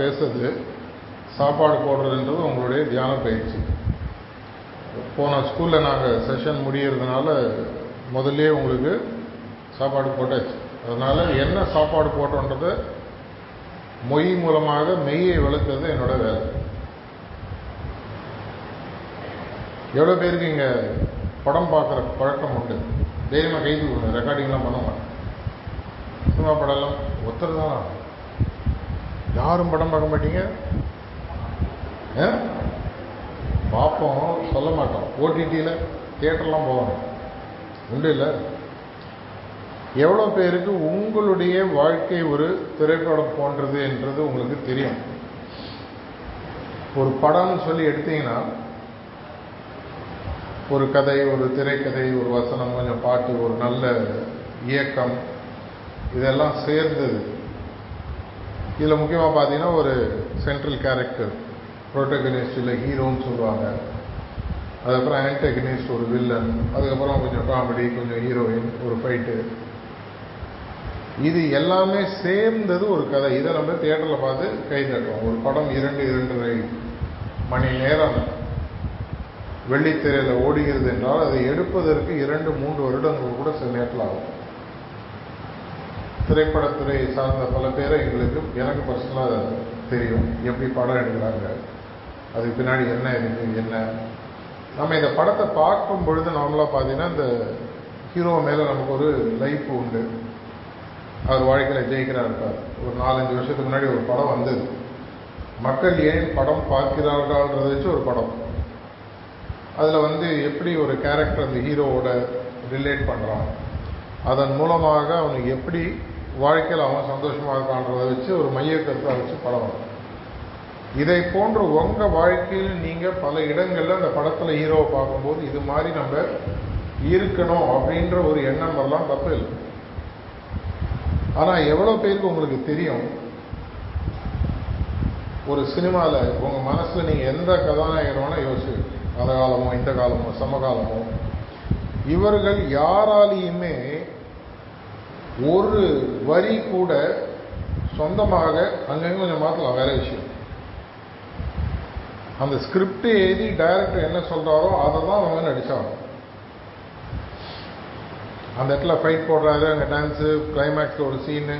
பேசுறது சாப்பாடு போடுறதுன்றது உங்களுடைய தியான பயிற்சி. போன ஸ்கூலில் நாங்கள் செஷன் முடியறதுனால முதல்லே உங்களுக்கு சாப்பாடு போட்டாச்சு. அதனால் என்ன சாப்பாடு போட்டோன்றதை மொய் மூலமாக மெய்யை வளர்த்தது என்னோட வேலை. எவ்வளோ பேருக்கு இங்கே படம் பார்க்குற பழக்கம் உண்டு? தைரியமாக கைது கொடுங்க ரெக்கார்டிங்லாம் பண்ண மாட்டேன். சினிமா படம்லாம் ஒத்தர் தான் யாரும் படம் பார்க்க மாட்டீங்க? பார்ப்போம் சொல்ல மாட்டோம். ஓடிடியில் தியேட்டர்லாம் போகணும் உண்டு இல்லை? எவ்வளோ பேருக்கு உங்களுடைய வாழ்க்கை ஒரு திரைப்படம் போன்றது என்றது உங்களுக்கு தெரியும். ஒரு படம்னு சொல்லி எடுத்தீங்கன்னா ஒரு கதை ஒரு திரைக்கதை ஒரு வசனம் கொஞ்சம் பாட்டு ஒரு நல்ல இயக்கம் இதெல்லாம் சேர்ந்தது. இதில் முக்கியமாக பார்த்தீங்கன்னா ஒரு சென்ட்ரல் கேரக்டர் ப்ரோட்டகனிஸ்ட் இல்லை ஹீரோன்னு சொல்லுவாங்க. அதுக்கப்புறம் ஆன்டகனிஸ்ட் ஒரு வில்லன் அதுக்கப்புறம் கொஞ்சம் காமெடி கொஞ்சம் ஹீரோயின் ஒரு ஃபைட்டு இது எல்லாமே சேர்ந்தது ஒரு கதை. இதை நம்ம தியேட்டரில் பார்த்து கை தட்டுவோம். ஒரு படம் இரண்டு இரண்டரை மணி நேரம் வெள்ளித்திரையில் ஓடுகிறது என்றால் அதை எடுப்பதற்கு இரண்டு மூன்று வருடங்கள் கூட சில நேரத்தில் ஆகும். திரைப்படத்துறை சார்ந்த பல பேரை எங்களுக்கு எனக்கு பர்சனலாக தெரியும். எப்படி படம் எடுக்கிறாங்க அதுக்கு பின்னாடி என்ன இருக்குது என்ன? நம்ம இந்த படத்தை பார்க்கும் பொழுது நார்மலாக பார்த்தீங்கன்னா இந்த ஹீரோ மேலே நமக்கு ஒரு லைஃப் உண்டு. அவர் வாழ்க்கையில் ஜெயிக்கிறார் இருப்பார் ஒரு நாலஞ்சு வருஷத்துக்கு முன்னாடி ஒரு படம் வந்தது. மக்கள் ஏன் படம் பார்க்கிறார்கள்ன்றதை வச்சு ஒரு படம். அதில் வந்து எப்படி ஒரு கேரக்டர் அந்த ஹீரோவோட ரிலேட் பண்ணுறான் அதன் மூலமாக அவனுக்கு எப்படி வாழ்க்கையில் அவன் சந்தோஷமாக இருக்கான்றதை வச்சு ஒரு மைய கருத்தாக வச்சு படம் வரும். இதை போன்ற உங்கள் வாழ்க்கையில் நீங்கள் பல இடங்களில் அந்த படத்தில் ஹீரோவை பார்க்கும்போது இது மாதிரி நம்ம இருக்கணும் அப்படின்ற ஒரு எண்ணம் வரலாம் தப்பு இல்லை. ஆனால் எவ்வளோ பேருக்கு உங்களுக்கு தெரியும் ஒரு சினிமாவில் உங்கள் மனசில் நீங்கள் எந்த கதாநாயகர் யோசிச்சு அந்த காலமோ இந்த காலமோ சமகாலமோ இவர்கள் யாராலையுமே ஒரு வரி கூட சொந்தமாக அங்கங்கே கொஞ்சம் மாற்றலாம் வேற விஷயம். அந்த ஸ்கிரிப்ட் எழுதி டைரக்டர் என்ன சொல்கிறாரோ அதை தான் அவங்க நடித்தாங்க அந்த இடத்துல ஃபைட் போடுறாரு அங்கே டான்ஸு கிளைமேக்ஸில் ஒரு சீனு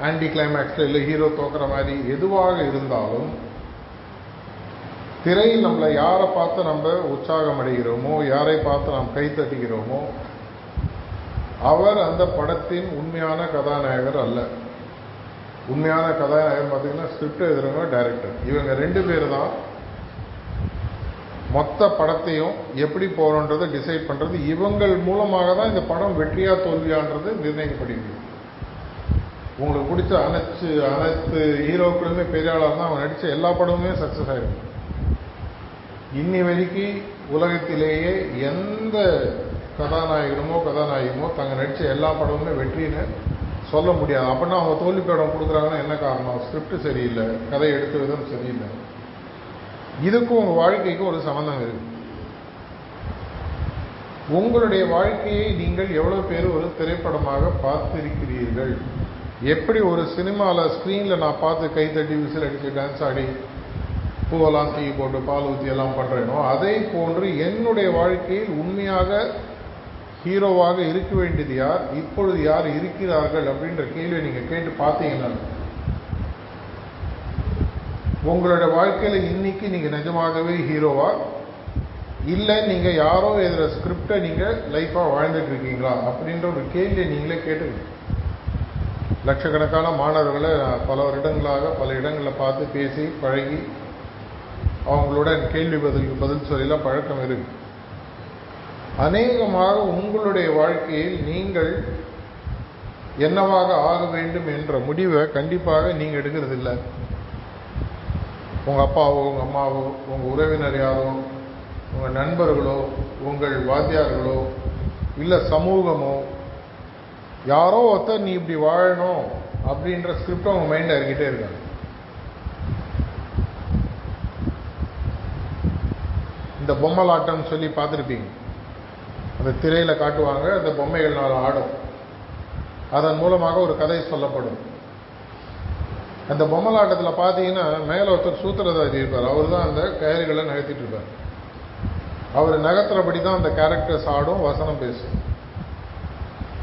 ஆன்டி கிளைமேக்ஸில் இல்லை ஹீரோ தோக்குற மாதிரி எதுவாக இருந்தாலும் திரையில் நம்மளை யாரை பார்த்து நம்ம உற்சாகம் அடைகிறோமோ யாரை பார்த்து நாம் கை தட்டுகிறோமோ அவர் அந்த படத்தின் உண்மையான கதாநாயகர் அல்ல. உண்மையான கதாநாயகர் பார்த்தீங்கன்னா ஸ்கிரிப்ட் எழுதுறவங்க டைரக்டர் இவங்க ரெண்டு பேர் தான் மொத்த படத்தையும் எப்படி போகணுன்றதை டிசைட் பண்ணுறது இவங்கள் மூலமாக தான் இந்த படம் வெற்றியா தோல்வியான்றது நிர்ணயிக்கப்படுகிறது. உங்களுக்கு பிடிச்ச அனைத்து அனைத்து ஹீரோக்களுமே பெரியாளாக தான் அவன் நடித்த எல்லா படமுமே சக்ஸஸ் ஆகிருக்கும் இன்னி வரைக்கும் உலகத்திலேயே எந்த கதாநாயகனமோ கதாநாயகமோ தாங்க நடித்த எல்லா படமுமே வெற்றின்னு சொல்ல முடியாது. அப்படின்னா அவங்க தோல்வி படம் கொடுக்குறாங்கன்னா என்ன காரணம்? ஸ்கிரிப்ட் சரியில்லை. கதை எடுத்த விதம் சரியில்லை. இதுக்கும் உங்கள் வாழ்க்கைக்கும் ஒரு சம்மந்தம் இருக்கு. உங்களுடைய வாழ்க்கையை நீங்கள் எவ்வளோ பேர் ஒரு திரைப்படமாக பார்த்திருக்கிறீர்கள்? எப்படி ஒரு சினிமாவில் ஸ்க்ரீனில் நான் பார்த்து கை தட்டி விசில் அடித்து டான்ஸ் ஆடி பூவெல்லாம் தீ போட்டு பால் ஊற்றி எல்லாம் பண்ணுறேனோ அதே போன்று என்னுடைய வாழ்க்கையில் உண்மையாக ஹீரோவாக இருக்க வேண்டியது யார்? இப்பொழுது யார் இருக்கிறார்கள் அப்படின்ற கேள்வியை நீங்கள் கேட்டு பார்த்தீங்கன்னா உங்களோட வாழ்க்கையில் இன்னைக்கு நீங்கள் நிஜமாகவே ஹீரோவா? இல்லை நீங்கள் யாரோ எழுதுகிற ஸ்கிரிப்டை நீங்கள் லைஃப்பாக வாழ்ந்துட்டு இருக்கீங்களா? அப்படின்ற ஒரு கேள்வியை நீங்களே கேட்டுக்கணும். லட்சக்கணக்கான மாணவர்களை பல வருடங்களாக பல இடங்களில் பார்த்து பேசி பழகி அவங்களோட கேள்வி பதிலுக்கு பதில் சொல்லலாம் பழக்கம் இருக்குது அநேகமாக உங்களுடைய வாழ்க்கையில் நீங்கள் என்னவாக ஆக வேண்டும் என்ற முடிவை கண்டிப்பாக நீங்கள் எடுக்கிறது இல்லை உங்கள் அப்பாவோ உங்கள் அம்மாவோ உங்கள் உறவினர் யாரோ உங்கள் நண்பர்களோ உங்கள் வாத்தியார்களோ இல்லை சமூகமோ யாரோ ஒருத்தர் நீ இப்படி வாழணும் அப்படின்ற ஸ்கிரிப்ட் அவங்க மைண்டில் இறங்கிட்டே இருக்காங்க. இந்த பொம்மலாட்டம்னு சொல்லி பார்த்துருப்பீங்க. அந்த திரையில் காட்டுவாங்க அந்த பொம்மைகள் நாள் ஆடும். அதன் மூலமாக ஒரு கதை சொல்லப்படும். அந்த பொம்மலாட்டத்தில் பார்த்தீங்கன்னா மேலே ஒருத்தர் சூத்திரதாதி இருப்பார். அவர் தான் அந்த கயிறுகளை நகர்த்திட்டு இருப்பார். அவர் நகர்த்துறபடி தான் அந்த கேரக்டர்ஸ் ஆடும் வசனம் பேசும்.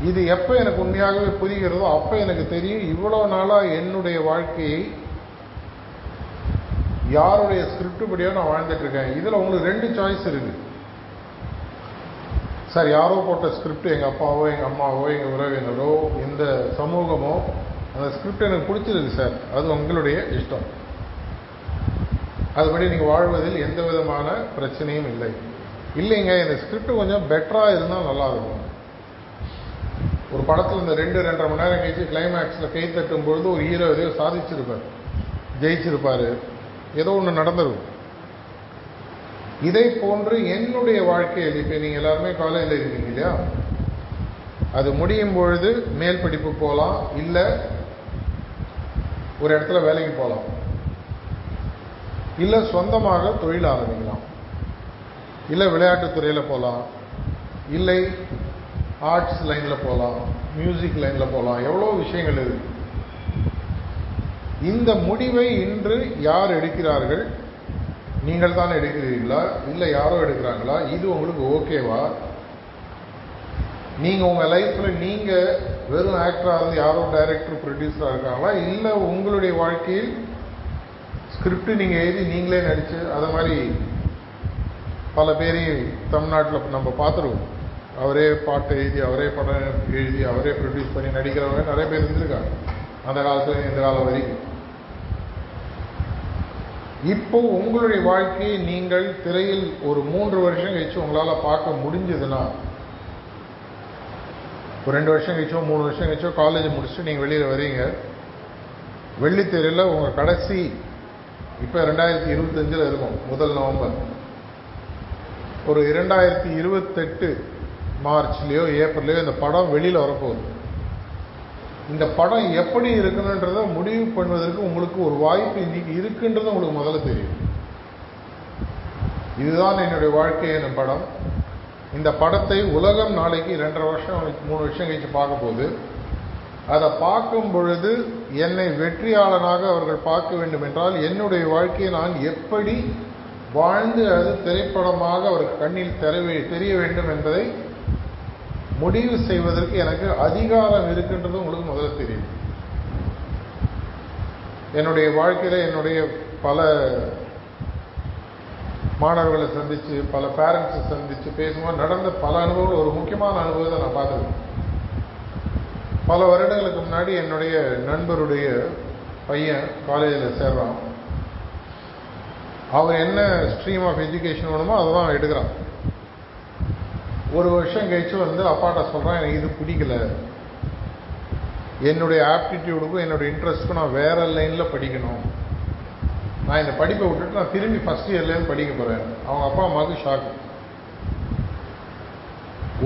இது எப்போ எனக்கு உண்மையாகவே புரிகிறதோ அப்போ எனக்கு தெரியும் இவ்வளோ நாளாக என்னுடைய வாழ்க்கையை யாருடைய ஸ்கிரிப்ட் படியோ நான் வாழ்ந்துட்டுருக்கேன் இதில் உங்களுக்கு ரெண்டு சாய்ஸ் இருக்குது சார் யாரோ போட்ட ஸ்கிரிப்ட் எங்கள் அப்பாவோ எங்கள் அம்மாவோ எங்கள் உறவினரோ இந்த சமூகமோ அந்த ஸ்கிரிப்ட் எனக்கு பிடிச்சிருக்கு சார். அது உங்களுடைய இஷ்டம். அதுபடி நீங்கள் வாழ்வதில் எந்த விதமான பிரச்சனையும் இல்லை. இல்லைங்க இந்த ஸ்கிரிப்ட் கொஞ்சம் பெட்டராக இருந்தால் நல்லா இருக்கும். ஒரு படத்தில் இந்த ரெண்டு ரெண்டரை மணி நேரம் கழிச்சு கிளைமேக்ஸில் கை தட்டும் பொழுது ஒரு ஹீரோ எதையோ சாதிச்சிருப்பார் ஜெயிச்சிருப்பார். ஏதோ ஒன்று நடந்திருக்கும். இதை போன்று என்னுடைய வாழ்க்கையில் இப்போ நீங்கள் எல்லாருமே காலேஜில் இருக்கீங்க இல்லையா? அது முடியும் பொழுது மேல் படிப்பு போகலாம் இல்லை ஒரு இடத்துல வேலைக்கு போகலாம் இல்லை சொந்தமாக தொழில் ஆரம்பிக்கலாம். இல்லை விளையாட்டுத்துறையில் போகலாம் இல்லை ஆர்ட்ஸ் லைனில் போகலாம் மியூசிக் லைனில் போகலாம் எவ்வளோ விஷயங்கள் இருக்கு. இந்த முடிவை இன்று யார் எடுக்கிறார்கள்? நீங்கள் தான் எடுக்கிறீர்களா? இல்லை யாரோ எடுக்கிறாங்களா? இது உங்களுக்கு ஓகேவா? நீங்கள் உங்கள் லைஃப்பில் நீங்கள் வெறும் ஆக்டராக இருந்து யாரோ டைரக்டர் ப்ரொடியூசராக இருக்காங்களா? இல்லை உங்களுடைய வாழ்க்கையில் ஸ்கிரிப்ட் நீங்கள் எழுதி நீங்களே நடித்து அதை மாதிரி பல பேரையும் தமிழ்நாட்டில் நம்ம பார்த்துருவோம். அவரே பாட்டு எழுதி அவரே படம் எழுதி அவரே ப்ரொடியூஸ் பண்ணி நடிக்கிறவங்க நிறைய பேர் இருந்திருக்காங்க. அந்த காலத்தில் இந்த காலம் வரைக்கும். இப்போ உங்களுடைய வாழ்க்கையை நீங்கள் திரையில் ஒரு மூன்று வருஷம் கழிச்சு உங்களால் பார்க்க முடிஞ்சதுன்னா ஒரு ரெண்டு வருஷம் கழிச்சோ மூணு வருஷம் கழிச்சோ காலேஜ் முடிச்சுட்டு நீங்கள் வெளியில் வரீங்க வெள்ளித்திரையில் உங்கள் கடைசி இப்போ ரெண்டாயிரத்தி இருபத்தஞ்சில் இருக்கும் முதல் நவம்பர். ஒரு இரண்டாயிரத்தி இருபத்தெட்டு மார்ச்லேயோ ஏப்ரல்லையோ இந்த படம் வெளியில் வரப்போகுது. இந்த படம் எப்படி இருக்கணுன்றத முடிவு பண்ணுவதற்கு உங்களுக்கு ஒரு வாய்ப்பு இன்னைக்கு இருக்குன்றது உங்களுக்கு முதல்ல தெரியும். இதுதான் என்னுடைய வாழ்க்கை என்ற படம். இந்த படத்தை உலகம் நாளைக்கு ரெண்டரை வருஷம் மூணு வருஷம் கழிச்சு பார்க்க போகுது அதை பார்க்கும் பொழுது என்னை வெற்றியாளனாக அவர்கள் பார்க்க வேண்டும் என்றால் என்னுடைய வாழ்க்கையை நான் எப்படி வாழ்ந்து அது திரைப்படமாக அவர் கண்ணில் தெரிய தெரிய வேண்டும் என்பதை முடிவு செய்வதற்கு எனக்கு அதிகாரம் இருக்குன்றது உங்களுக்கு முதல்ல தெரியும். என்னுடைய வாழ்க்கையில் என்னுடைய பல மாணவர்களை சந்தித்து பல பேரண்ட்ஸை சந்தித்து பேசும்போது நடந்த பல அனுபவங்கள் ஒரு முக்கியமான அனுபவத்தை நான் பார்த்துருக்கேன் பல வருடங்களுக்கு முன்னாடி என்னுடைய நண்பருடைய பையன் காலேஜில் சேர்றான். அவர் என்ன ஸ்ட்ரீம் ஆஃப் எஜுகேஷன் வேணுமோ அதை தான் எடுக்கிறான். ஒரு வருஷம் கழிச்சு வந்து அப்பாட்ட சொல்கிறேன் எனக்கு இது பிடிக்கல. என்னுடைய ஆப்டிடியூடுக்கும் என்னுடைய இன்ட்ரெஸ்ட்டுக்கும் நான் வேற லைனில் படிக்கணும். நான் இந்த படிப்பை விட்டுட்டு நான் திரும்பி ஃபஸ்ட் இயர்லேருந்து படிக்க போகிறேன் அவங்க அப்பா அம்மாவுக்கு ஷாக்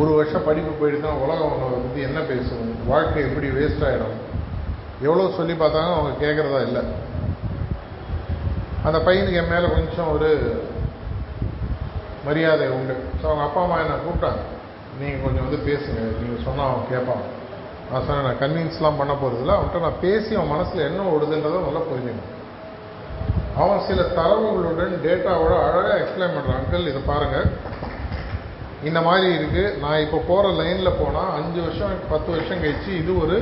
ஒரு வருஷம் படிப்பு போயிட்டு தான் உலகம் அவனை வந்து என்ன பேசுவோம் வாழ்க்கை எப்படி வேஸ்ட் ஆகிடும் எவ்வளோ சொல்லி பார்த்தாங்க அவங்க கேட்குறதா இல்லை. அந்த பையனுக்கு என் மேலே கொஞ்சம் ஒரு மரியாதை உண்டு. ஸோ அவங்க அப்பா அம்மா என்னை கூப்பிட்டாங்க. நீங்கள் கொஞ்சம் வந்து பேசுங்க. நீங்கள் சொன்னால் அவன் கேட்பான் நான் சொன்னேன் நான் கன்வின்ஸ்லாம் பண்ண போகிறதில்ல அவன்கிட்ட நான் பேசி அவன் மனசில் என்ன ஓடுதுன்றதை நல்லா புரிஞ்சுக்கணும். அவன் சில தரவுகளுடன் டேட்டாவோட அழகாக எக்ஸ்பிளைன் பண்ணுறான் அங்கிள் இதை பாருங்கள் இந்த மாதிரி இருக்குது நான் இப்போ போகிற லைனில் போனால் அஞ்சு வருஷம் பத்து வருஷம் கழிச்சு இது ஒரு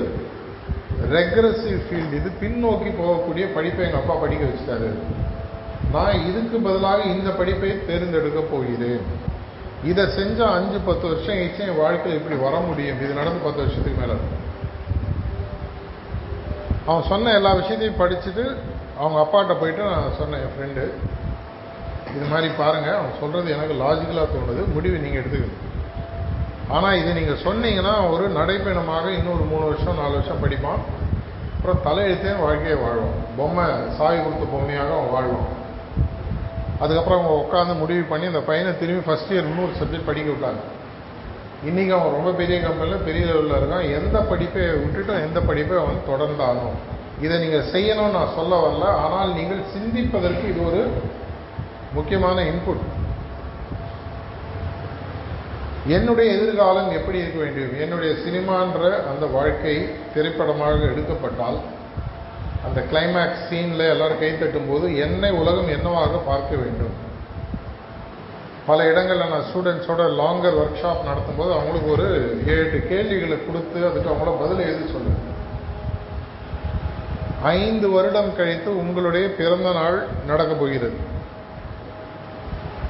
ரெக்ரஸிவ் ஃபீல்டு இது பின்னோக்கி போகக்கூடிய படிப்பை எங்கள் அப்பா படிக்க வச்சுட்டாரு. நான் இதுக்கு பதிலாக இந்த படிப்பை தேர்ந்தெடுக்க போகிறேன். இதை செஞ்சால் அஞ்சு பத்து வருஷம் கழிச்சு என் வாழ்க்கையில் இப்படி வர முடியும். இது நடந்து பத்து வருஷத்துக்கு மேலே. அவன் சொன்ன எல்லா விஷயத்தையும் படிச்சுட்டு அவங்க அப்பாட்ட போயிட்டு நான் சொன்னேன் என் ஃப்ரெண்டு இது மாதிரி பாருங்கள் அவன் சொல்கிறது எனக்கு லாஜிக்கலாக தோணுது. முடிவு நீங்கள் எடுத்துக்கணும். ஆனால் இதை நீங்கள் சொன்னீங்கன்னா ஒரு நடைப்பயணமாக இன்னொரு மூணு வருஷம் நாலு வருஷம் படிப்பான். அப்புறம் தலையெழுத்தே வாழ்க்கையை வாழ்வான். பொம்மை சாய் கொடுத்த பொம்மையாக அவன் வாழ்வான். அதுக்கப்புறம் அவங்க உட்காந்து முடிவு பண்ணி அந்த பையனை திரும்பி ஃபஸ்ட் இயர் இன்னொரு சப்ஜெக்ட் படிக்க விட்டாங்க. இன்றைக்கி அவன் ரொம்ப பெரிய கம்பெனியில் பெரிய லெவலில் இருக்கான் எந்த படிப்பை விட்டுட்டு எந்த படிப்பை அவன் தொடர்ந்தாலும். இதை நீங்கள் செய்யணும்னு நான் சொல்ல வரல. ஆனால் நீங்கள் சிந்திப்பதற்கு இது ஒரு முக்கியமான இன்புட் என்னுடைய எதிர்காலம் எப்படி இருக்க வேண்டும்? என்னுடைய சினிமான்ற அந்த வாழ்க்கை திரைப்படமாக எடுக்கப்பட்டால் அந்த கிளைமேக்ஸ் சீனில் எல்லோரும் கை தட்டும் போது என்னை உலகம் என்னவாக பார்க்க வேண்டும்? பல இடங்களில் நான் ஸ்டூடெண்ட்ஸோட லாங்கர் ஒர்க் ஷாப் நடத்தும் போது அவங்களுக்கு ஒரு ஏழு கேள்விகளை கொடுத்து அதுக்கு அவங்கள பதில் எழுதி சொல்லுவேன். ஐந்து வருடம் கழித்து உங்களுடைய பிறந்த நாள் நடக்க போகிறது.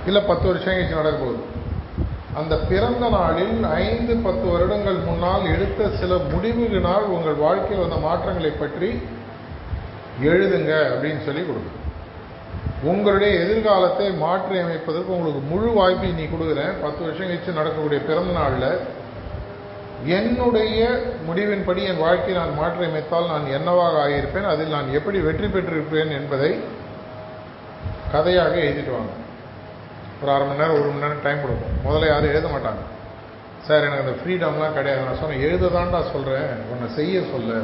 இல்லை பத்து வருஷம் கழிச்சு நடக்க போகுது. அந்த பிறந்த நாளில் ஐந்து பத்து வருடங்கள் முன்னால் எடுத்த சில முடிவுகளினால் உங்கள் வாழ்க்கையில் வந்த மாற்றங்களை பற்றி எழுதுங்க அப்படின்னு சொல்லி கொடுக்கும் உங்களுடைய எதிர்காலத்தை மாற்றி அமைப்பதற்கு உங்களுக்கு முழு வாய்ப்பு நீ கொடுக்குறேன். பத்து வருஷம் கழிச்சு நடக்கக்கூடிய பிறந்த நாளில் என்னுடைய முடிவின்படி என் வாழ்க்கையை நான் மாற்றி அமைத்தால் நான் என்னவாக ஆகியிருப்பேன் அதில் நான் எப்படி வெற்றி பெற்றிருப்பேன் என்பதை கதையாக எழுதிட்டு வாங்க. ஒரு அரை மணி நேரம் ஒரு மணி நேரம் டைம் கொடுப்போம். முதல்ல யாரும் எழுத மாட்டாங்க. சார் எனக்கு அந்த ஃப்ரீடம்லாம் கிடையாது. நான் சொன்னேன் எழுததான்டா சொல்கிறேன் உன்னை செய்ய சொல்ல.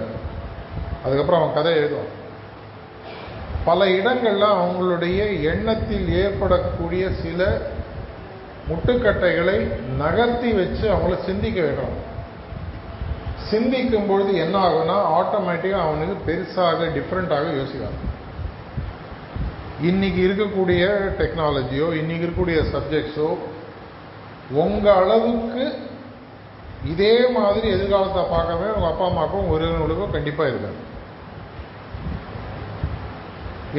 அதுக்கப்புறம் அவன் கதை எழுதுவான். பல இடங்களில் அவங்களுடைய எண்ணத்தில் ஏற்படக்கூடிய சில முட்டுக்கட்டைகளை நகர்த்தி வச்சு அவங்கள சிந்திக்க வைக்கணும். சிந்திக்கும் பொழுது என்ன ஆகும்னா ஆட்டோமேட்டிக்காக அவனுக்கு பெருசாக டிஃப்ரெண்ட்டாக யோசிக்கிறான் இன்றைக்கி இருக்கக்கூடிய டெக்னாலஜியோ இன்றைக்கி இருக்கக்கூடிய சப்ஜெக்ட்ஸோ உங்கள் அளவுக்கு இதே மாதிரி எதிர்காலத்தை பார்க்கவே உங்கள் அப்பா அம்மாவுக்கும் உறவினர்களுக்கும் கண்டிப்பாக இருக்காது.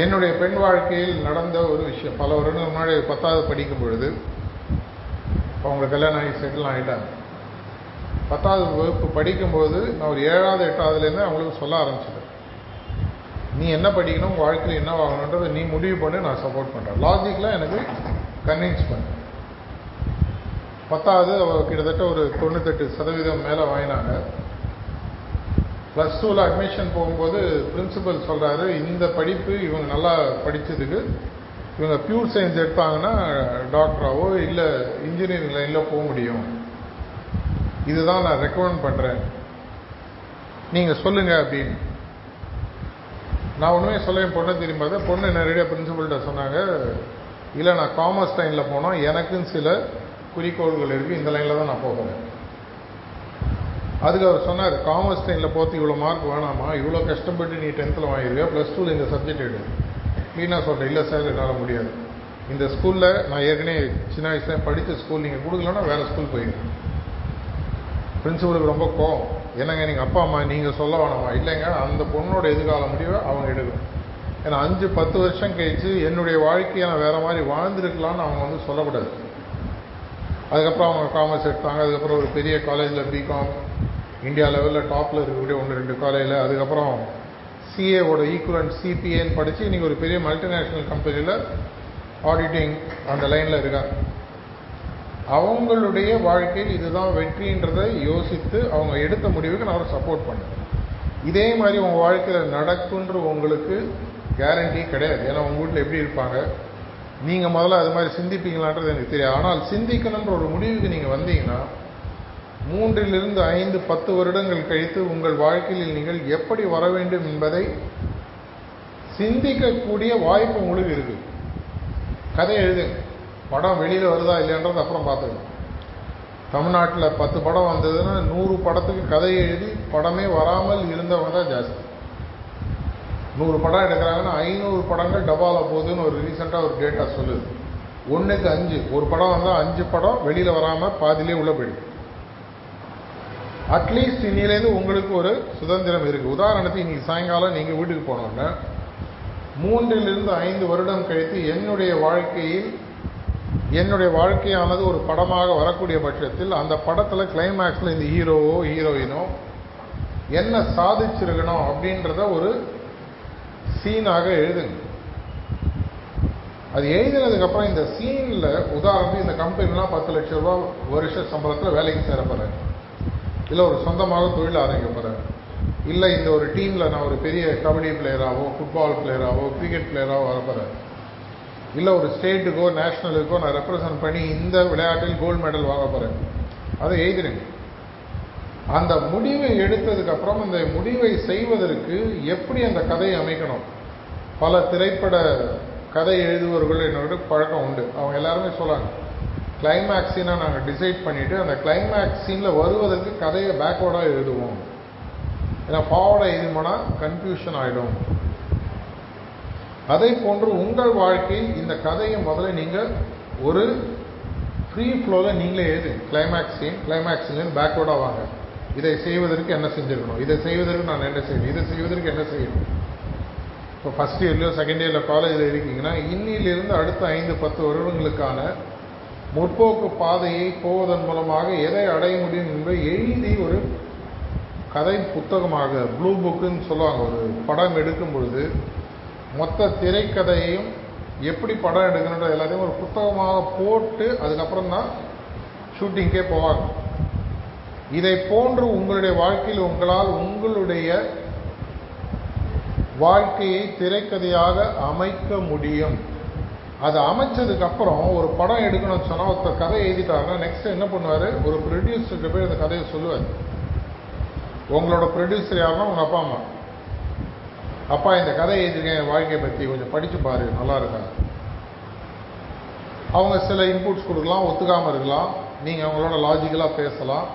என்னுடைய பெண் வாழ்க்கையில் நடந்த ஒரு விஷயம். பல வருடங்கள் முன்னாடி பத்தாவது படிக்கும் பொழுது அவங்களுக்கு கல்யாணம் ஆகி செட்டில் ஆகிட்டாங்க பத்தாவது வகுப்பு படிக்கும்போது நான் ஒரு ஏழாவது எட்டாவதுலேருந்து அவங்களுக்கு சொல்ல ஆரம்பிச்சிட்டேன் நீ என்ன படிக்கணும் உங்கள் வாழ்க்கையில் என்ன வாங்கணுன்றதை நீ முடிவு பண்ணி நான் சப்போர்ட் பண்ணுறேன் லாஜிக்கில் எனக்கு கன்வின்ஸ் பண்ண. பத்தாவது அவள் கிட்டத்தட்ட ஒரு தொண்ணூத்தெட்டு சதவீதம் மேலே வாங்கினாங்க. ப்ளஸ் டூவில் அட்மிஷன் போகும்போது பிரின்சிபல் சொல்கிறாரு இந்த படிப்பு இவங்க நல்லா படித்ததுக்கு இவங்க பியூர் சயின்ஸ் எடுத்தாங்கன்னா டாக்டராகவோ இல்லை இன்ஜினியரிங் லைனில் போக முடியும். இதுதான் நான் ரெக்கமெண்ட் பண்ணுறேன் நீங்கள் சொல்லுங்கள் அப்படின்னு. நான் ஒன்றுமே சொல்ல என் பொண்ணை திரும்பி பார்த்தேன் பொண்ணு நேரடியாக பிரின்சிபல்கிட்ட சொன்னாங்க இல்லை நான் காமர்ஸ் லைனில் போனோம் எனக்கும் சில குறிக்கோள்கள் இருக்குது இந்த லைனில் தான் நான் போகிறேன் அதுக்கு அவர் சொன்னார் காமர்ஸ் லைனில் போத்து இவ்வளோ மார்க் வேணாமா? இவ்வளோ கஷ்டப்பட்டு நீ டென்த்தில் வாங்கியிருக்க. ப்ளஸ் டூவில் இந்த சப்ஜெக்ட் எடு. க்ளீனாக சொல்கிறேன் இல்லை சார் என்னால் முடியாது. இந்த ஸ்கூலில் நான் ஏற்கனவே சின்ன வயசில் படித்த ஸ்கூல் நீங்கள் கொடுக்கலன்னா வேறு ஸ்கூல் போயிருக்கேன் பிரின்சிபலுக்கு ரொம்ப கோவம். என்னங்க நீங்கள் அப்பா அம்மா நீங்கள் சொல்ல வேணாமா? இல்லைங்க அந்த பொண்ணோட எதிர்கால முடிவை அவங்க எடுக்கணும். ஏன்னா அஞ்சு பத்து வருஷம் கழிச்சு என்னுடைய வாழ்க்கையை நான் வேறு மாதிரி வாழ்ந்துருக்கலாம்னு அவங்க வந்து சொல்லக்கூடாது. அதுக்கப்புறம் அவங்க காமர்ஸ் எடுத்தாங்க. அதுக்கப்புறம் ஒரு பெரிய காலேஜில் பிகாம் இந்தியா லெவலில் டாப்பில் இருக்கக்கூடிய ஒன்று ரெண்டு காலையில். அதுக்கப்புறம் சிஏவோட ஈக்குவலண்ட் சிபிஏன்னு படித்து இன்றைக்கி ஒரு பெரிய மல்டிநேஷ்னல் கம்பெனியில் ஆடிட்டிங் அந்த லைனில் இருக்காங்க அவங்களுடைய வாழ்க்கையில் இதுதான் வெற்றின்றதை யோசித்து அவங்க எடுத்த முடிவுக்கு நான் சப்போர்ட் பண்ணேன். இதே மாதிரி உங்கள் வாழ்க்கையில் நடக்குன்ற உங்களுக்கு கேரண்டி கிடையாது. ஏன்னா உங்கள் வீட்டில் எப்படி இருப்பாங்க? நீங்கள் முதல்ல அது மாதிரி சிந்திப்பீங்களான்றது எனக்கு தெரியாது. ஆனால் சிந்திக்கணுன்ற ஒரு முடிவுக்கு நீங்கள் வந்தீங்கன்னா மூன்றிலிருந்து ஐந்து பத்து வருடங்கள் கழித்து உங்கள் வாழ்க்கையில் நீங்கள் எப்படி வர வேண்டும் என்பதை சிந்திக்கக்கூடிய வாய்ப்பு உங்களுக்கு இருக்குது கதை எழுதுங்க படம் வெளியில் வருதா இல்லைன்றது அப்புறம் பார்த்துக்கணும் தமிழ்நாட்டில் பத்து படம் வந்ததுன்னா நூறு படத்துக்கு கதை எழுதி படமே வராமல் இருந்தவங்க தான் ஜாஸ்தி. நூறு படம் எடுக்கிறாங்கன்னா ஐநூறு படங்கள் டபாவில் போகுதுன்னு ஒரு ரீசெண்டாக ஒரு டேட்டா சொல்லுது. ஒன்றுக்கு அஞ்சு. ஒரு படம் வந்தால் அஞ்சு படம் வெளியில் வராமல் பாதிலே உள்ள போயிடுது. அட்லீஸ்ட் இன்னிலேருந்து உங்களுக்கு ஒரு சுதந்திரம் இருக்குது உதாரணத்துக்கு இன்னைக்கு சாயங்காலம் நீங்கள் வீட்டுக்கு போனோன்னா மூன்றிலிருந்து ஐந்து வருடம் கழித்து என்னுடைய வாழ்க்கையில் என்னுடைய வாழ்க்கையானது ஒரு படமாக வரக்கூடிய பட்சத்தில் அந்த படத்தில் கிளைமேக்ஸில் இந்த ஹீரோவோ ஹீரோயினோ என்ன சாதிச்சிருக்கணும் அப்படின்றத ஒரு சீனாக எழுதுங்க. அது எழுதினதுக்கப்புறம் இந்த சீனில் உதாரணத்துக்கு இந்த கம்பெனிலாம் பத்து லட்ச ரூபா வருஷ சம்பளத்தில் வேலைக்கு சேர இல்லை ஒரு சொந்தமாக தொழில் ஆரம்பிக்க போகிறேன் இல்லை இந்த ஒரு டீமில் நான் ஒரு பெரிய கபடி பிளேயராகவோ ஃபுட்பால் பிளேயராகவோ கிரிக்கெட் பிளேயராகவோ வரப்போகிறேன் இல்லை ஒரு ஸ்டேட்டுக்கோ நேஷ்னலுக்கோ நான் ரெப்ரசன்ட் பண்ணி இந்த விளையாட்டில் கோல்டு மெடல் வாங்க போகிறேன் அதை எழுதிடுங்க அந்த முடிவை எடுத்ததுக்கப்புறம் அந்த முடிவை செய்வதற்கு எப்படி அந்த கதையை அமைக்கணும்? பல திரைப்பட கதை எழுதுவர்கள் என்னோட பழக்கம் உண்டு. அவங்க எல்லாருமே சொல்லாங்க கிளைமேக்ஸ் சீனாக நாங்கள் டிசைட் பண்ணிவிட்டு அந்த கிளைமேக்ஸ் சீனில் வருவதற்கு கதையை பேக்வேர்டாக எழுதுவோம். ஏன்னா ஃபார்வர்டாக எழுதுமோனா கன்ஃபியூஷன் ஆகிடும் அதை போன்று உங்கள் வாழ்க்கையில் இந்த கதையை முதல்ல நீங்கள் ஒரு ஃப்ரீ ஃப்ளோவில் நீங்களே எழுது. கிளைமேக்ஸ் சீன் கிளைமேக்ஸ் சீன் பேக்வேர்டாக வாங்க. இதை செய்வதற்கு என்ன செஞ்சுருக்கணும்? இதை செய்வதற்கு நான் என்ன செய்யணும்? இதை செய்வதற்கு என்ன செய்யணும்? இப்போ ஃபஸ்ட் இயர்லையோ செகண்ட் இயரில் காலேஜில் இருக்கீங்கன்னா இன்னிலிருந்து அடுத்த ஐந்து பத்து வருடங்களுக்கான முற்போக்கு பாதையை போவதன் மூலமாக எதை அடைய முடியும் என்பதை எழுதி ஒரு கதை புத்தகமாக ப்ளூ புக்குன்னு சொல்லுவாங்க ஒரு படம் எடுக்கும் பொழுது மொத்த திரைக்கதையையும் எப்படி படம் எடுக்கணுன்ற எல்லாத்தையும் ஒரு புத்தகமாக போட்டு அதுக்கப்புறம் தான் ஷூட்டிங்கே போவாங்க. இதை போன்று உங்களுடைய வாழ்க்கையில் உங்களால் உங்களுடைய வாழ்க்கையை திரைக்கதையாக அமைக்க முடியும். அதை அமைச்சதுக்கு அப்புறம் ஒரு படம் எடுக்கணும்னு சொன்னால் ஒருத்தர் கதை எழுதிட்டாருன்னா நெக்ஸ்ட் என்ன பண்ணுவார்? ஒரு ப்ரொடியூசர்கிட்ட போய் அந்த கதையை சொல்லுவார். உங்களோட ப்ரொடியூசர் யாருன்னா உங்கள் அப்பா அம்மா. அப்பா இந்த கதை எழுதிருக்கேன் என் வாழ்க்கையை பற்றி கொஞ்சம் படித்து பாரு நல்லா இருக்கா? அவங்க சில இன்புட்ஸ் கொடுக்கலாம் ஒத்துக்காமல் இருக்கலாம். நீங்கள் அவங்களோட லாஜிக்கலாக பேசலாம்.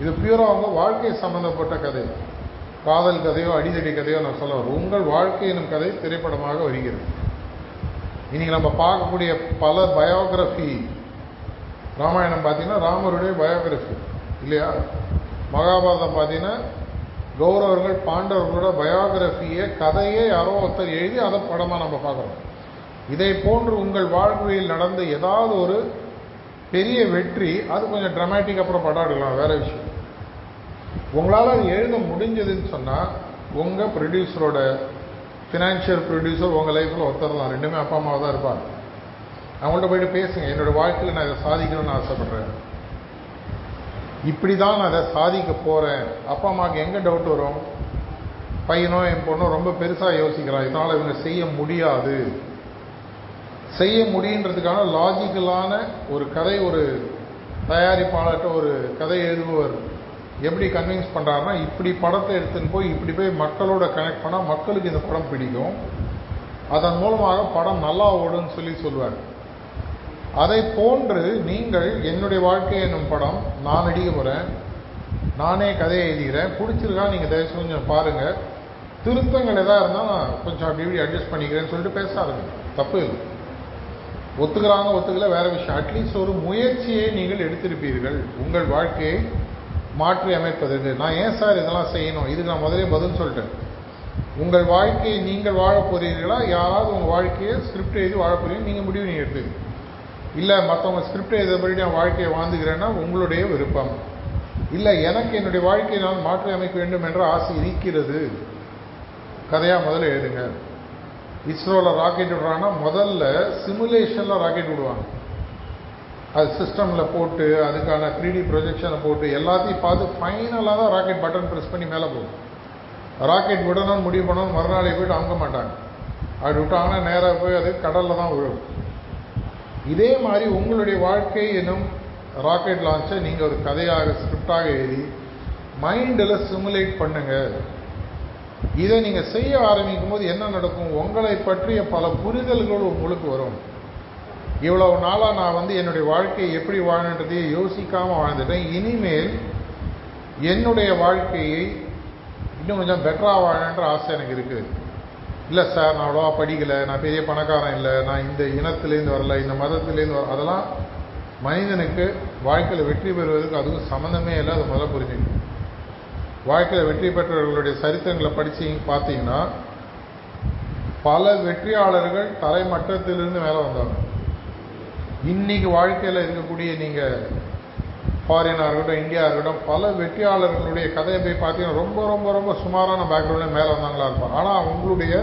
இது பியூராக அவங்க வாழ்க்கை சம்மந்தப்பட்ட கதை. காதல் கதையோ அடிதடி கதையோ நான் சொல்ல உங்கள் வாழ்க்கை எனும் கதை திரைப்படமாக வருகிறது. இன்னைக்கு நம்ம பார்க்கக்கூடிய பல பயோகிராஃபி ராமாயணம் பார்த்தீங்கன்னா ராமருடைய பயோகிராஃபி இல்லையா? மகாபாரதம் பார்த்தீங்கன்னா கௌரவர்கள் பாண்டவர்களோட பயோகிராஃபியை கதையே யாரோ ஒருத்தர் எழுதி அதை படமாக நம்ம பார்க்குறோம். இதை போன்று உங்கள் வாழ்க்கையில் நடந்த ஏதாவது ஒரு பெரிய வெற்றி அது கொஞ்சம் ட்ரமேட்டிக் அப்புறம் படம் எடுக்கலாம் வேறு விஷயம். உங்களால் அது எழுத முடிஞ்சதுன்னு சொன்னால் உங்கள் ப்ரொடியூசரோட ஃபினான்ஷியல் ப்ரொடியூசர் உங்கள் லைஃப்பில் ஒருத்தர் தான். ரெண்டுமே அப்பா அம்மாவாக தான் இருப்பாங்க அவங்கள்ட்ட போயிட்டு பேசுங்க. என்னோட வாழ்க்கையில் நான் இதை சாதிக்கணும்னு ஆசைப்பட்றேன். இப்படி தான் நான் அதை சாதிக்க போகிறேன் அப்பா அம்மாவுக்கு எங்கே டவுட் வரும்? பையனோ என் பொண்ணோ ரொம்ப பெருசாக யோசிக்கிறான். இதனால் இவங்க செய்ய முடியாது. செய்ய முடியுன்றதுக்கான லாஜிக்கலான ஒரு கதை ஒரு தயாரிப்பாளர்கிட்ட ஒரு கதை எழுதுபவர் எப்படி கன்வின்ஸ் பண்ணுறாருன்னா இப்படி படத்தை எடுத்துன்னு போய் இப்படி போய் மக்களோட கனெக்ட் பண்ணால் மக்களுக்கு இந்த படம் பிடிக்கும். அதன் மூலமாக படம் நல்லா ஓடுன்னு சொல்லி சொல்லுவார். அதை போன்று நீங்கள் என்னுடைய வாழ்க்கை என்னும் படம் நான் நடிக்க போகிறேன் நானே கதையை எழுதிக்கிறேன் பிடிச்சிருக்கா நீங்கள் தயவு கொஞ்சம் பாருங்கள் திருத்தங்கள் எதாக இருந்தால் நான் கொஞ்சம் அப்படி இப்படி அட்ஜஸ்ட் பண்ணிக்கிறேன்னு சொல்லிட்டு பேச ஆரம்பிங்க தப்பு இல்லை. ஒத்துக்கிறாங்க ஒத்துக்கல வேறு விஷயம். அட்லீஸ்ட் ஒரு முயற்சியை நீங்கள் எடுத்திருப்பீர்கள். உங்கள் வாழ்க்கையை மாற்றி அமைப்பதற்கு நான் ஏன் சார் இதெல்லாம் செய்யணும்? இதுக்கு நான் முதலே பதில் சொல்லிட்டேன். உங்கள் வாழ்க்கையை நீங்கள் வாழ போகிறீர்களா? யாராவது உங்கள் வாழ்க்கையை ஸ்கிரிப்ட் எழுதி வாழ நீங்கள் முடிவு நீங்கள் எடுத்து இல்லை மற்றவங்க ஸ்கிரிப்ட் எழுதபடி நான் வாழ்க்கையை வாழ்ந்துக்கிறேன்னா உங்களுடைய விருப்பம். இல்லை எனக்கு என்னுடைய வாழ்க்கையை நான் மாற்றி அமைக்க வேண்டும் என்ற ஆசை இருக்கிறது. கதையாக முதல்ல எழுதுங்க. இஸ்ரோவில் ராக்கெட் விடுறாங்கன்னா முதல்ல சிமுலேஷனில் ராக்கெட் விடுவாங்க. அது சிஸ்டமில் போட்டு அதுக்கான த்ரீ டி ப்ரொஜெக்ஷனை போட்டு எல்லாத்தையும் பார்த்து ஃபைனலாக தான் ராக்கெட் பட்டன் ப்ரெஸ் பண்ணி மேலே போகும். ராக்கெட் விடணும்னு முடிவு பண்ணணும் மறுநாளே போய்ட்டு அமுக்க மாட்டாங்க. அப்படி விட்டாங்கன்னா நேராக போய் அது கடலில் தான் விழும். இதே மாதிரி உங்களுடைய வாழ்க்கை என்னும் ராக்கெட் லான்ச்சை நீங்கள் ஒரு கதையாக ஸ்கிரிப்டாக எழுதி மைண்டில் சிமுலேட் பண்ணுங்கள் இதை நீங்கள் செய்ய ஆரம்பிக்கும் போது என்ன நடக்கும்? உங்களை பற்றிய பல புரிதல்கள் உங்களுக்கு வரும். இவ்வளவு நாளாக நான் வந்து என்னுடைய வாழ்க்கையை எப்படி வாழன்றதையே யோசிக்காமல் வாழ்ந்துட்டேன். இனிமேல் என்னுடைய வாழ்க்கையை இன்னும் கொஞ்சம் பெட்டராக வாழன்ற ஆசை எனக்கு இருக்குது இல்லை சார் நான் அவ்வளோவா படிக்கலை நான் பெரிய பணக்காரன் இல்லை நான் இந்த இனத்துலேருந்து வரல இந்த மதத்துலேருந்து வர அதெல்லாம் மனிதனுக்கு வாழ்க்கையில் வெற்றி பெறுவதற்கு அதுவும் சம்மந்தமே இல்லை அது முதல்ல புரிஞ்சுக்கணும். வாழ்க்கையில் வெற்றி பெற்றவர்களுடைய சரித்திரங்களை படித்து பார்த்தீங்கன்னா பல வெற்றியாளர்கள் தலைமட்டத்திலிருந்து மேலே வந்தாங்க. இன்னைக்கு வாழ்க்கையில் இருக்கக்கூடிய நீங்கள் ஃபாரினாக இருக்கட்டும் இந்தியா இருக்கட்டும் பல வெற்றியாளர்களுடைய கதையை போய் பார்த்தீங்கன்னா ரொம்ப ரொம்ப ரொம்ப சுமாரான பேக்ரவுண்டில் மேலே வந்தாங்களா இருப்பாங்க. ஆனால் அவங்களுடைய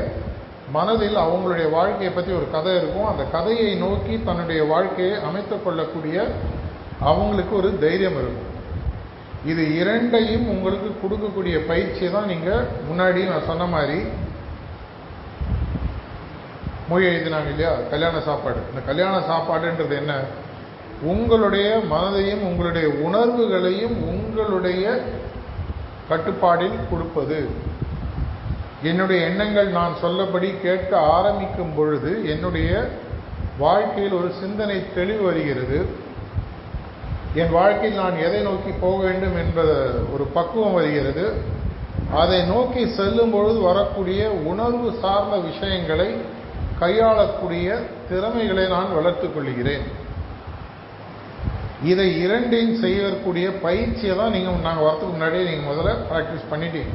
மனதில் அவங்களுடைய வாழ்க்கையை பற்றி ஒரு கதை இருக்கும். அந்த கதையை நோக்கி தன்னுடைய வாழ்க்கையை அமைத்து கொள்ளக்கூடிய அவங்களுக்கு ஒரு தைரியம் இருக்கும். இது இரண்டையும் உங்களுக்கு கொடுக்கக்கூடிய பயிற்சி தான் நீங்கள் முன்னாடி நான் சொன்ன மாதிரி மொழி எழுதினாங்க இல்லையா? கல்யாண சாப்பாடு. இந்த கல்யாண சாப்பாடுன்றது என்ன? உங்களுடைய மனதையும் உங்களுடைய உணர்வுகளையும் உங்களுடைய கட்டுப்பாடில் கொடுப்பது. என்னுடைய எண்ணங்கள் நான் சொல்லபடி கேட்க ஆரம்பிக்கும் பொழுது என்னுடைய வாழ்க்கையில் ஒரு சிந்தனை தெளிவு வருகிறது. என் வாழ்க்கையில் நான் எதை நோக்கி போக வேண்டும் என்ற ஒரு பக்குவம் வருகிறது. அதை நோக்கி செல்லும் பொழுது வரக்கூடிய உணர்வு சார்ந்த விஷயங்களை கையாளக்கூடிய திறமைகளை நான் வளர்த்துக் கொள்கிறேன். இதை இரண்டையும் செய்யக்கூடிய பயிற்சியை தான் நீங்கள் நாங்கள் வரத்துக்கு முன்னாடியே நீங்கள் முதல்ல ப்ராக்டிஸ் பண்ணிட்டீங்க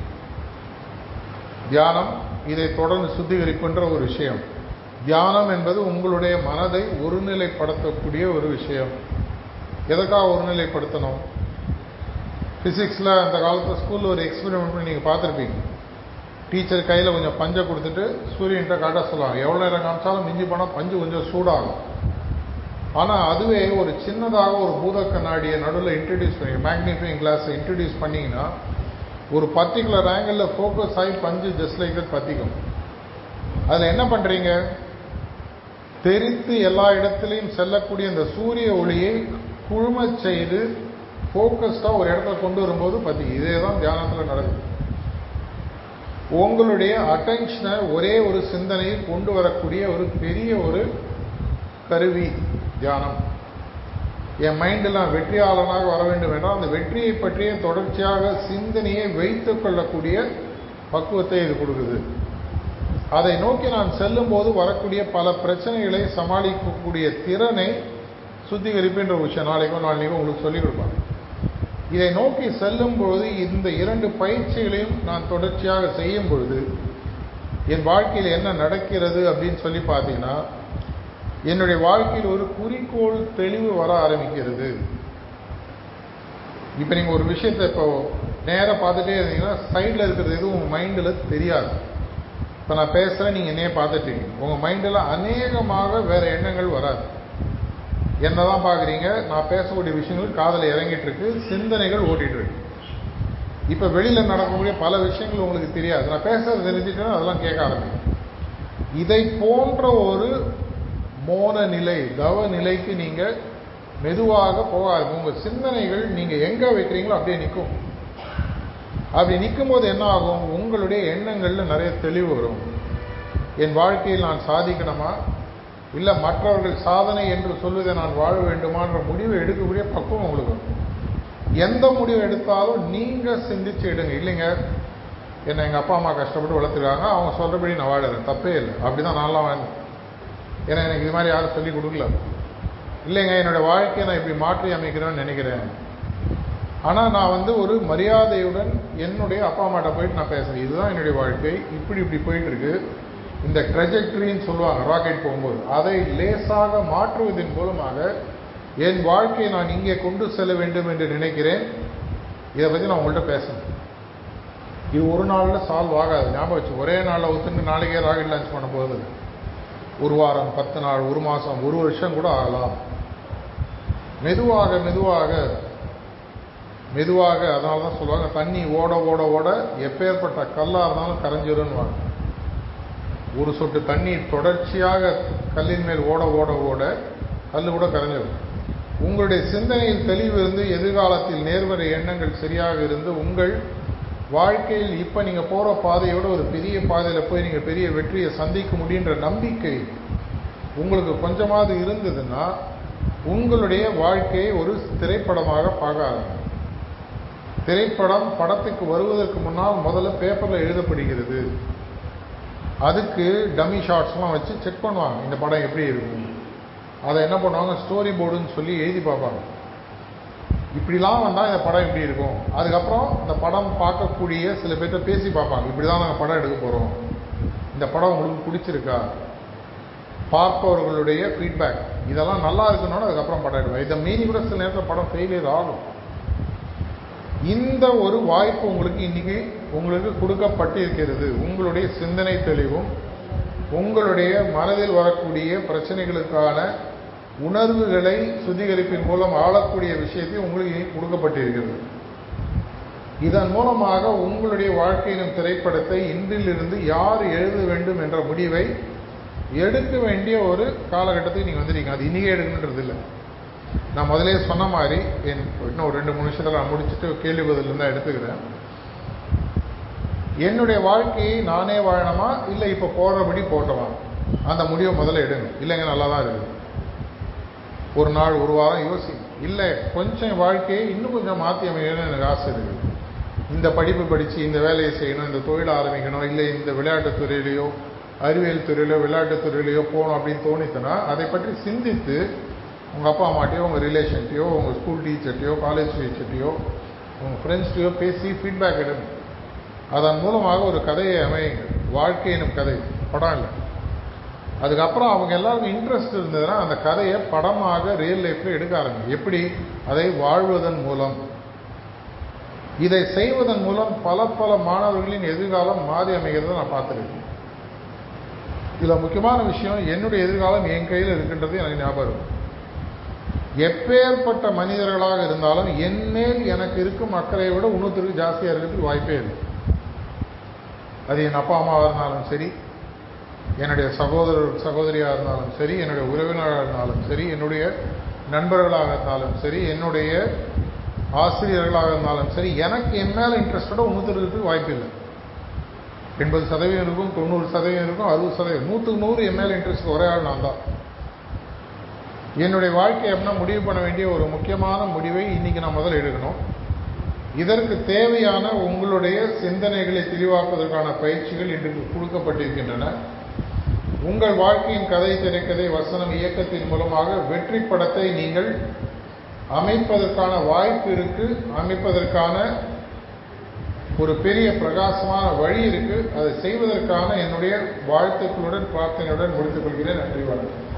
தியானம் இதை தொடர்ந்து சுத்திகரிப்புன்ற ஒரு விஷயம். தியானம் என்பது உங்களுடைய மனதை ஒருநிலைப்படுத்தக்கூடிய ஒரு விஷயம். எதற்காக ஒருநிலைப்படுத்தணும்? ஃபிசிக்ஸில் அந்த காலத்தில் ஸ்கூலில் ஒரு எக்ஸ்பெரிமெண்ட் பண்ணி நீங்கள் பார்த்துருப்பீங்க. டீச்சர் கையில் கொஞ்சம் பஞ்சை கொடுத்துட்டு சூரியன்கிட்ட காட்ட சொல்லுவாங்க. எவ்வளோ நேரம் காமிச்சாலும் மிஞ்சி போனால் பஞ்சு கொஞ்சம் சூடாகும். ஆனால் அதுவே ஒரு சின்னதாக ஒரு பூத கண்ணாடியை நடுவில் இன்ட்ரடியூஸ் பண்ணி மேக்னிஃபைங் கிளாஸை இன்ட்ரடியூஸ் பண்ணிங்கன்னா ஒரு பர்டிகுலர் ஆங்கிளில் ஃபோக்கஸ் ஆகி பஞ்சு ஜஸ்ட் லைக் தட் பற்றிக்கும் அதில் என்ன பண்ணுறீங்க தெரித்து எல்லா இடத்துலையும் செல்லக்கூடிய அந்த சூரிய ஒளியை குழுமச் செய்து ஃபோக்கஸ்டாக ஒரு இடத்துல கொண்டு வரும்போது பற்றி இதே தான் தியானத்தில் நடக்குது. உங்களுடைய அட்டென்ஷனை ஒரே ஒரு சிந்தனையில் கொண்டு வரக்கூடிய ஒரு பெரிய ஒரு கருவி தியானம். என் மைண்டில் நான் வெற்றியாளனாக வர வேண்டும் என்றால் அந்த வெற்றியை பற்றிய தொடர்ச்சியாக சிந்தனையை வைத்து கொள்ளக்கூடிய பக்குவத்தை இது கொடுக்குது. அதை நோக்கி நான் செல்லும்போது வரக்கூடிய பல பிரச்சனைகளை சமாளிக்கக்கூடிய திறனை சுத்திகரிப்புன்ற விஷயம் நாளைக்கும் நாளைக்கும் உங்களுக்கு சொல்லிக் கொடுப்பாங்க. இதை நோக்கி செல்லும் பொழுது இந்த இரண்டு பயிற்சிகளையும் நான் தொடர்ச்சியாக செய்யும் பொழுது என் வாழ்க்கையில் என்ன நடக்கிறது அப்படின்னு சொல்லி பார்த்தீங்கன்னா என்னுடைய வாழ்க்கையில் ஒரு குறிக்கோள் தெளிவு வர ஆரம்பிக்கிறது. இப்போ நீங்கள் ஒரு விஷயத்தை இப்போ நேராக பார்த்துட்டே இருந்தீங்கன்னா சைடில் இருக்கிறது எதுவும் உங்கள் மைண்டில் தெரியாது. இப்போ நான் பேசுகிறேன் நீங்கள் என்னையே பார்த்துட்டீங்க. உங்கள் மைண்டில் அநேகமாக வேறு எண்ணங்கள் வராது. என்ன தான் பார்க்குறீங்க? நான் பேசக்கூடிய விஷயங்கள் காதில் இறங்கிட்டு இருக்கு சிந்தனைகள் ஓட்டிகிட்டு இருக்கு இப்போ வெளியில் நடக்கக்கூடிய பல விஷயங்கள் உங்களுக்கு தெரியாது. நான் பேசுறது தெரிஞ்சுட்டேன்னா அதெல்லாம் கேட்க ஆரம்பிக்கும். இதை போன்ற ஒரு மோன நிலை தவ நிலைக்கு நீங்கள் மெதுவாக போகாது உங்கள் சிந்தனைகள் நீங்கள் எங்கே வைக்கிறீங்களோ அப்படியே நிற்கும். அப்படி நிற்கும் போது என்ன ஆகும்? உங்களுடைய எண்ணங்களில் நிறைய தெளிவு வரும். என் வாழ்க்கையில் நான் சாதிக்கணுமா? இல்லை மற்றவர்கள் சாதனை என்று சொல்வதை நான் வாழ வேண்டுமான்ற முடிவை எடுக்கக்கூடிய பக்குவம் உங்களுக்கு எந்த முடிவு எடுத்தாலும் நீங்கள் சிந்திச்சு எடுங்க. இல்லைங்க என்னை எங்கள் அப்பா அம்மா கஷ்டப்பட்டு வளர்த்துருக்காங்க அவங்க சொல்கிறபடி நான் வாழறேன். தப்பே இல்லை. அப்படி தான் நான்லாம் வாழ்ந்தேன். ஏன்னா எனக்கு இது மாதிரி யாரும் சொல்லி கொடுக்கல. இல்லைங்க என்னோடய வாழ்க்கையை நான் இப்படி மாற்றி அமைக்கிறேன்னு நினைக்கிறேன். ஆனால் நான் வந்து ஒரு மரியாதையுடன் என்னுடைய அப்பா அம்மாட்ட போயிட்டு நான் பேசுகிறேன் இதுதான் என்னுடைய வாழ்க்கை. இப்படி இப்படி போயிட்டுருக்கு இந்த ட்ரெஜெக்டரின்னு சொல்லுவாங்க ராக்கெட் போகும்போது. அதை லேசாக மாற்றுவதன் மூலமாக என் வாழ்க்கையை நான் இங்கே கொண்டு செல்ல வேண்டும் என்று நினைக்கிறேன். இதை பற்றி நான் உங்கள்கிட்ட பேசணும். இது ஒரு நாளில் சால்வ் ஆகாது. ஞாபகம் வச்சு ஒரே நாளில் ஒத்துண்டு நாளைக்கே ராக்கெட் லான்ச் பண்ண போகுது ஒரு வாரம் பத்து நாள் ஒரு மாதம் ஒரு வருஷம் கூட ஆகலாம். மெதுவாக மெதுவாக மெதுவாக அதனால தான் சொல்லுவாங்க தண்ணி ஓட ஓட ஓட எப்பேற்பட்ட கல்லாக இருந்தாலும் கரைஞ்சிரும்னுவாங்க ஒரு சொட்டு தண்ணீர் தொடர்ச்சியாக கல்லின் மேல் ஓட ஓட ஓட கல் கூட கரைஞ்சிடும் உங்களுடைய சிந்தனையில் தெளிவு இருந்து எதிர்காலத்தில் நேர்மறை எண்ணங்கள் சரியாக இருந்து உங்கள் வாழ்க்கையில் இப்போ நீங்கள் போகிற பாதையோட ஒரு பெரிய பாதையில் போய் நீங்கள் பெரிய வெற்றியை சந்திக்க முடியுன்ற நம்பிக்கை உங்களுக்கு கொஞ்சமாவது இருந்ததுன்னா உங்களுடைய வாழ்க்கையை ஒரு திரைப்படமாக பார்க்காது திரைப்படம் படத்துக்கு வருவதற்கு முன்னால் முதல்ல பேப்பரில் எழுதப்படுகிறது. அதுக்கு டம்மி ஷார்ட்ஸ்லாம் வச்சு செக் பண்ணுவாங்க. இந்த படம் எப்படி இருக்கும் அதை என்ன பண்ணுவாங்க? ஸ்டோரி போர்டுன்னு சொல்லி எழுதி பார்ப்பாங்க. இப்படிலாம் வந்தால் இந்த படம் எப்படி இருக்கும்? அதுக்கப்புறம் இந்த படம் பார்க்கக்கூடிய சில பேர்த்த பேசி பார்ப்பாங்க. இப்படி தான் நாங்கள் படம் எடுக்க போகிறோம் இந்த படம் உங்களுக்கு பிடிச்சிருக்கா? பார்ப்பவர்களுடைய ஃபீட்பேக் இதெல்லாம் நல்லா இருக்கணும்னு அதுக்கப்புறம் படம் எடுப்பேன் இதை மீறி கூட சில நேரத்தில் படம் ஃபெயிலியர் ஆகும். இந்த ஒரு வாய்ப்பு உங்களுக்கு இன்னைக்கு உங்களுக்கு கொடுக்கப்பட்டிருக்கிறது. உங்களுடைய சிந்தனை தெளிவும் உங்களுடைய மனதில் வரக்கூடிய பிரச்சனைகளுக்கான உணர்வுகளை சுத்திகரிப்பின் மூலம் ஆளக்கூடிய விஷயத்தை உங்களுக்கு கொடுக்கப்பட்டிருக்கிறது. இதன் மூலமாக உங்களுடைய வாழ்க்கையின் திரைப்படத்தை இன்றிலிருந்து யார் எழுத வேண்டும் என்ற முடிவை எடுக்க வேண்டிய ஒரு காலகட்டத்தை நீங்கள் வந்துட்டீங்க அது இன்றைக்கே எடுக்கணுன்றது இல்லை நான் முதலே சொன்ன மாதிரி என் இன்னும் ஒரு ரெண்டு மூணு நிமிஷத்தில் நான் முடிச்சுட்டு கேள்வி பதில் தான் எடுத்துக்கிறேன். என்னுடைய வாழ்க்கையை நானே வாழணுமா? இல்லை இப்போ போடுறபடி போட்டோமா அந்த முடிவை முதல்ல எடுங்க. இல்லைங்க நல்லா தான் இருக்குது ஒரு நாள் ஒரு வாரம் யோசி. இல்லை கொஞ்சம் வாழ்க்கையை இன்னும் கொஞ்சம் மாற்றி அமையணும்னு எனக்கு ஆசை இருக்குது இந்த படிப்பு படித்து இந்த வேலையை செய்யணும் இந்த தொழில் ஆரம்பிக்கணும் இல்லை இந்த விளையாட்டுத் துறையிலையோ அறிவியல் துறையிலையோ விளையாட்டுத் துறையிலையோ போகணும் அப்படின்னு தோணித்தனா அதை பற்றி சிந்தித்து உங்கள் அப்பா அம்மாட்டையோ உங்கள் ரிலேஷன்ட்டையோ உங்கள் ஸ்கூல் டீச்சர்ட்டையோ காலேஜ் டீச்சர்ட்டையோ உங்கள் ஃப்ரெண்ட்ஸ்டையோ பேசி ஃபீட்பேக் எடுங்க. அதன் மூலமாக ஒரு கதையை அமையுங்க. வாழ்க்கை எனும் கதை. படம் இல்லை. அதுக்கப்புறம் அவங்க எல்லாருக்கும் இன்ட்ரெஸ்ட் இருந்ததுன்னா அந்த கதையை படமாக ரியல் லைஃப்பில் எடுக்க ஆரம்பிங்க. எப்படி? அதை வாழ்வதன் மூலம். இதை செய்வதன் மூலம் பல பல மாணவர்களின் எதிர்காலம் மாறி அமைகிறத நான் பார்த்துருக்கேன். இதில் முக்கியமான விஷயம் என்னுடைய எதிர்காலம் என் கையில் இருக்கின்றது எனக்கு ஞாபகம் இருக்கும் எப்பேற்பட்ட மனிதர்களாக இருந்தாலும் என்மேல் எனக்கு இருக்கும் அக்கறையை விட இன்னொருத்தருக்கு ஜாஸ்தியாக இருக்கிறதுக்கு வாய்ப்பே இல்லை. அது என் அப்பா அம்மாவாக இருந்தாலும் சரி என்னுடைய சகோதரர் சகோதரியாக இருந்தாலும் சரி என்னுடைய உறவினராக இருந்தாலும் சரி என்னுடைய நண்பர்களாக இருந்தாலும் சரி என்னுடைய ஆசிரியர்களாக இருந்தாலும் சரி எனக்கு என் மேலே இன்ட்ரெஸ்டோட இன்னொருத்தருக்கு வாய்ப்பு இல்லை. எண்பது சதவீதம் இருக்கும் தொண்ணூறு சதவீதம் இருக்கும் அறுபது சதவீதம். நூற்றுக்கு நூறு என் மேலே இன்ட்ரெஸ்ட் ஒரே ஆள் நான் தான். என்னுடைய வாழ்க்கை அப்படின்னா முடிவு பண்ண வேண்டிய ஒரு முக்கியமான முடிவை இன்னைக்கு நான் முதல்ல எடுக்கணும். இதற்கு தேவையான உங்களுடைய சிந்தனைகளை தெளிவாக்குவதற்கான பயிற்சிகள் இன்றைக்கு கொடுக்கப்பட்டிருக்கின்றன. உங்கள் வாழ்க்கையின் கதை திரைக்கதை வசனம் இயக்கத்தின் மூலமாக வெற்றி படத்தை நீங்கள் அமைப்பதற்கான வாய்ப்பு இருக்குது அமைப்பதற்கான ஒரு பெரிய பிரகாசமான வழி இருக்குது அதை செய்வதற்கான என்னுடைய வாழ்த்துக்களுடன் பிரார்த்தனையுடன் முடித்துக் கொள்கிறேன். நன்றி வணக்கம்.